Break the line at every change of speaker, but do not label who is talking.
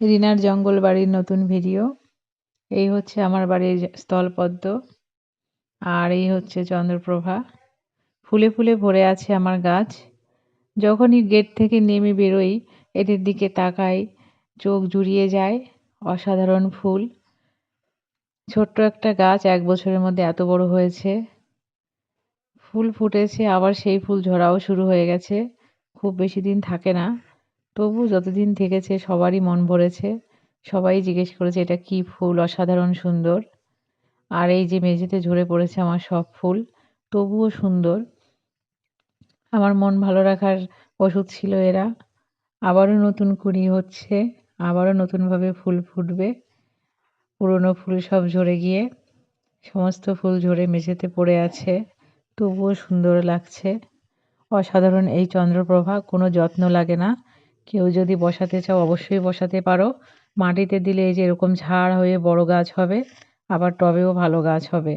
রিনার জঙ্গল বাড়ির নতুন ভিডিও। এই হচ্ছে আমার বাড়ির স্থলপদ্ম আর এই হচ্ছে চন্দ্রপ্রভা। ফুলে ফুলে ভরে আছে আমার গাছ। যখনই গেট থেকে নেমে বেরোই, এদের দিকে তাকাই, চোখ জুড়িয়ে যায়, অসাধারণ ফুল। ছোট্ট একটা গাছ এক বছরের মধ্যে এত বড় হয়েছে। ফুল ফুটেছে, আবার সেই ফুল ঝরাও শুরু হয়ে গেছে। খুব বেশি দিন থাকে না। তবু যতদিন থেকেছে সবারই মন ভরেছে। সবাই জিজ্ঞেস করেছে, এটা কি ফুল? অসাধারণ সুন্দর। আর এই যে মেঝেতে ঝরে পড়েছে আমার সব ফুল, তবুও সুন্দর। আমার মন ভালো রাখার ওষুধ ছিল এরা। আবারও নতুন কুড়ি হচ্ছে, আবারও নতুনভাবে ফুল ফুটবে। পুরনো ফুল সব ঝরে গিয়ে, সমস্ত ফুল ঝরে মেঝেতে পড়ে আছে। তবুও সুন্দর লাগছে। অসাধারণ এই চন্দ্রপ্রভা, কোনো যত্ন লাগে না। কেউ যদি বসাতে চাও, অবশ্যই বসাতে পারো। মাটিতে দিলে এই যে এরকম ঝাড় হয়ে বড় গাছ হবে, আবার টবেও ভালো গাছ হবে।